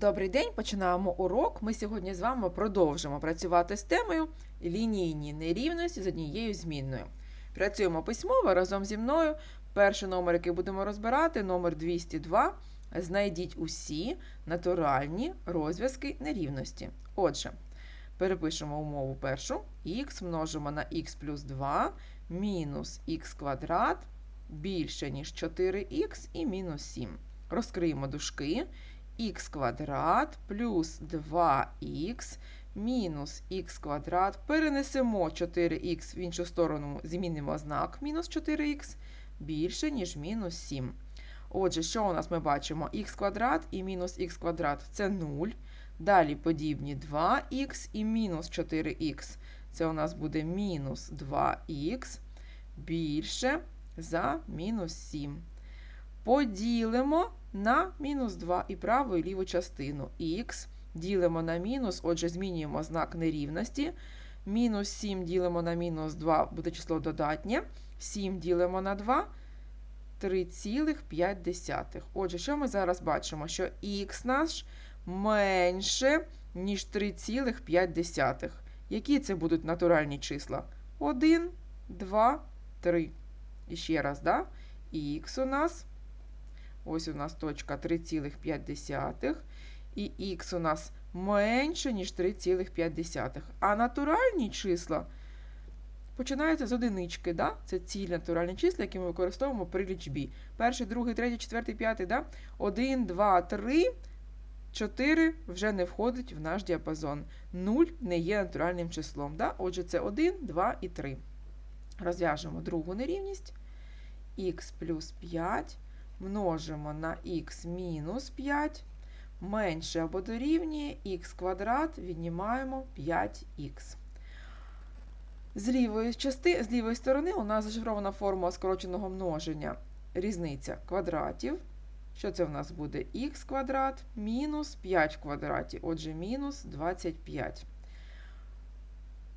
Добрий день, починаємо урок. Ми сьогодні з вами продовжимо працювати з темою лінійні нерівності з однією змінною. Працюємо письмово разом зі мною. Перший номер, який будемо розбирати, номер 202. Знайдіть усі натуральні розв'язки нерівності. Отже, перепишемо умову першу. х множимо на х плюс 2 мінус х квадрат більше, ніж 4х і мінус 7. Розкриємо дужки х квадрат плюс 2х мінус х квадрат. Перенесемо 4х в іншу сторону, змінимо знак мінус 4х більше, ніж мінус 7. Отже, що у нас ми бачимо? х квадрат і мінус х квадрат це 0. Далі подібні 2х і мінус 4х. Це у нас буде мінус 2х більше за мінус 7. Поділимо на мінус 2 і праву і ліву частину. Х ділимо на мінус, отже, змінюємо знак нерівності. Мінус 7 ділимо на мінус 2, буде число додатнє. 7 ділимо на 2 3,5. Отже, що ми зараз бачимо? Що х наш менше, ніж 3,5. Які це будуть натуральні числа? 1, 2, 3. І ще раз, да? х у нас Ось у нас точка 3,5. І х у нас менше, ніж 3,5. А натуральні числа починаються з одинички. Да? Це ці натуральні числа, які ми використовуємо при лічбі. Перший, другий, третій, четвертий, п'ятий. Да? 1, 2, 3, 4 вже не входить в наш діапазон. 0 не є натуральним числом. Да? Отже, це 1, 2 і 3. Розв'яжемо другу нерівність. х плюс 5 множимо на х мінус 5, менше або дорівнює х квадрат, віднімаємо 5х. З лівої, части, з лівої сторони у нас зашифрована формула скороченого множення. Різниця квадратів. Що це в нас буде? х квадрат мінус 5 в квадраті, отже, мінус 25.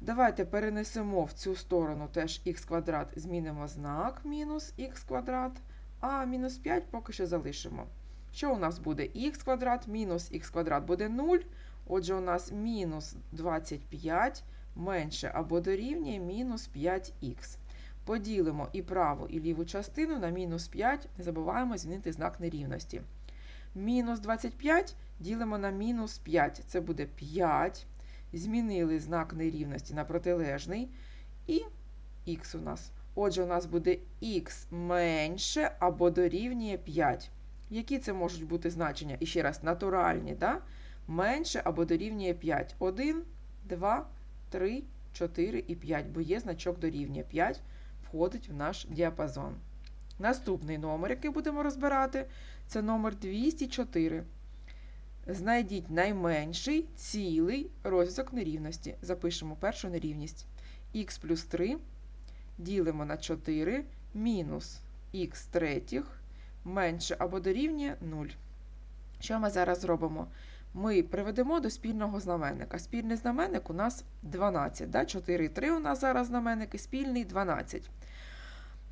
Давайте перенесемо в цю сторону теж х квадрат, змінимо знак мінус х квадрат а мінус 5 поки що залишимо. Що у нас буде? х квадрат мінус х квадрат буде 0. Отже, у нас мінус 25 менше або дорівнює мінус 5х. Поділимо і праву, і ліву частину на мінус 5, не забуваємо змінити знак нерівності. Мінус 25 ділимо на мінус 5, це буде 5. Змінили знак нерівності на протилежний. І х у нас Отже, у нас буде х менше або дорівнює 5. Які це можуть бути значення? І ще раз, натуральні, да? менше або дорівнює 5. 1, 2, 3, 4 і 5, бо є значок дорівнює 5, входить в наш діапазон. Наступний номер, який будемо розбирати, це номер 204. Знайдіть найменший цілий розв'язок нерівності. Запишемо першу нерівність. х плюс 3 ділимо на 4 мінус х третіх менше або дорівнює 0. Що ми зараз зробимо? Ми приведемо до спільного знаменника. Спільний знаменник у нас 12. Да? 4 і 3 у нас зараз знаменники, спільний 12.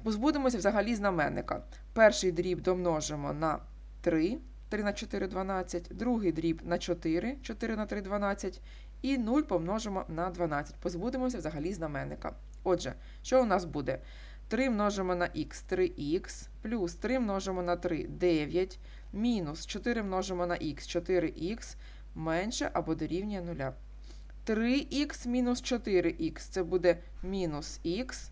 Позбудемося взагалі знаменника. Перший дріб домножимо на 3, 3 на 4 12, другий дріб на 4, 4 на 3 12, і 0 помножимо на 12. Позбудемося взагалі знаменника. Отже, що у нас буде? 3 множимо на х 3х, плюс 3 множимо на 3 9, мінус 4 множимо на х 4х менше або дорівнює 0. 3х мінус 4х це буде мінус х.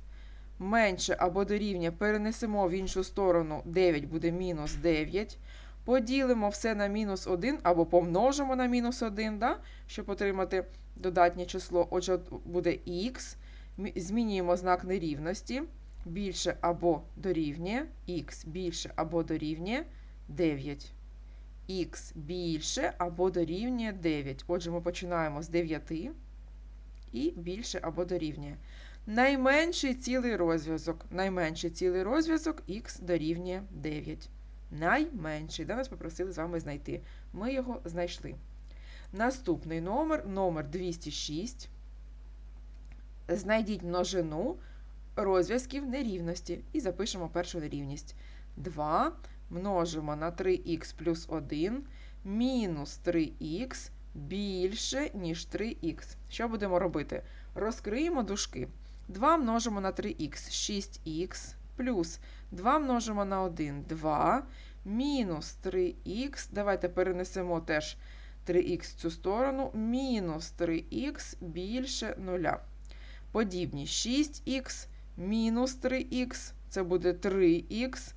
Менше або дорівнює перенесемо в іншу сторону 9 буде мінус 9. Поділимо все на мінус 1 або помножимо на мінус 1, да, щоб отримати додатнє число. Отже, буде х змінюємо знак нерівності більше або дорівнює, х більше або дорівнює 9. Х більше або дорівнює 9. Отже, ми починаємо з 9 і більше або дорівнює. Найменший цілий розв'язок. Найменший цілий розв'язок х дорівнює 9. Найменший. Де нас попросили з вами знайти. Ми його знайшли. Наступний номер номер 206 знайдіть множину розв'язків нерівності і запишемо першу нерівність. 2 множимо на 3х плюс 1 мінус 3х більше, ніж 3х. Що будемо робити? Розкриємо дужки. 2 множимо на 3х 6х плюс 2 множимо на 1 2 мінус 3х. Давайте перенесемо теж 3х в цю сторону. Мінус 3х більше 0. Подібні 6х мінус 3х. Це буде 3х.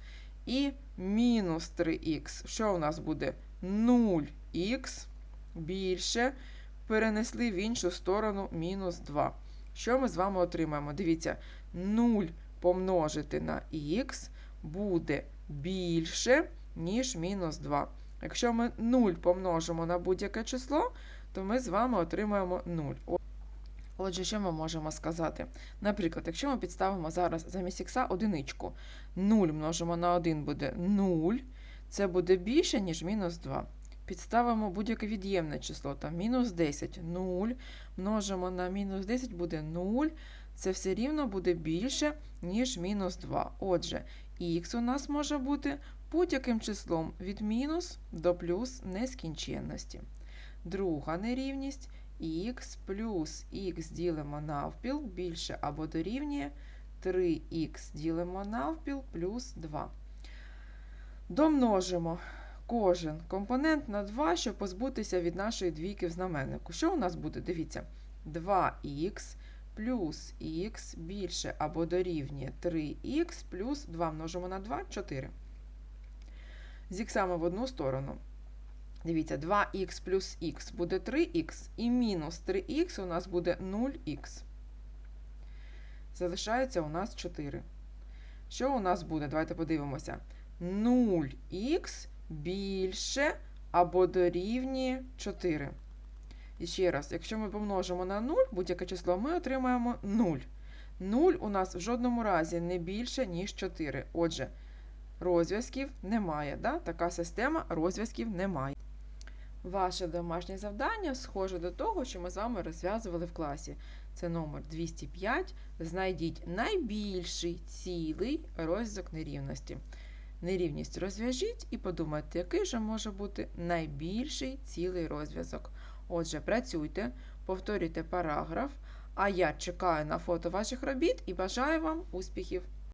І мінус 3х. Що у нас буде? 0х більше. Перенесли в іншу сторону мінус 2. Що ми з вами отримаємо? Дивіться, 0 помножити на х буде більше, ніж мінус 2. Якщо ми 0 помножимо на будь-яке число, то ми з вами отримаємо 0. Отже, що ми можемо сказати? Наприклад, якщо ми підставимо зараз замість х одиничку, 0 множимо на 1 буде 0, це буде більше, ніж мінус 2. Підставимо будь-яке від'ємне число, там мінус 10, 0, множимо на мінус 10 буде 0, це все рівно буде більше, ніж мінус 2. Отже, х у нас може бути будь-яким числом від мінус до плюс нескінченності. Друга нерівність х плюс х ділимо навпіл більше або дорівнює 3х ділимо навпіл плюс 2. Домножимо кожен компонент на 2, щоб позбутися від нашої двійки в знаменнику. Що у нас буде? Дивіться, 2х плюс х більше або дорівнює 3х плюс 2 множимо на 2 4. З іксами в одну сторону. Дивіться, 2х плюс х буде 3х, і мінус 3х у нас буде 0х. Залишається у нас 4. Що у нас буде? Давайте подивимося. 0х більше або дорівнює 4. І ще раз, якщо ми помножимо на 0 будь-яке число, ми отримаємо 0. 0 у нас в жодному разі не більше, ніж 4. Отже, розв'язків немає. Да? Така система розв'язків немає. Ваше домашнє завдання схоже до того, що ми з вами розв'язували в класі. Це номер 205. Знайдіть найбільший цілий розв'язок нерівності. Нерівність розв'яжіть і подумайте, який же може бути найбільший цілий розв'язок. Отже, працюйте, повторюйте параграф, а я чекаю на фото ваших робіт і бажаю вам успіхів!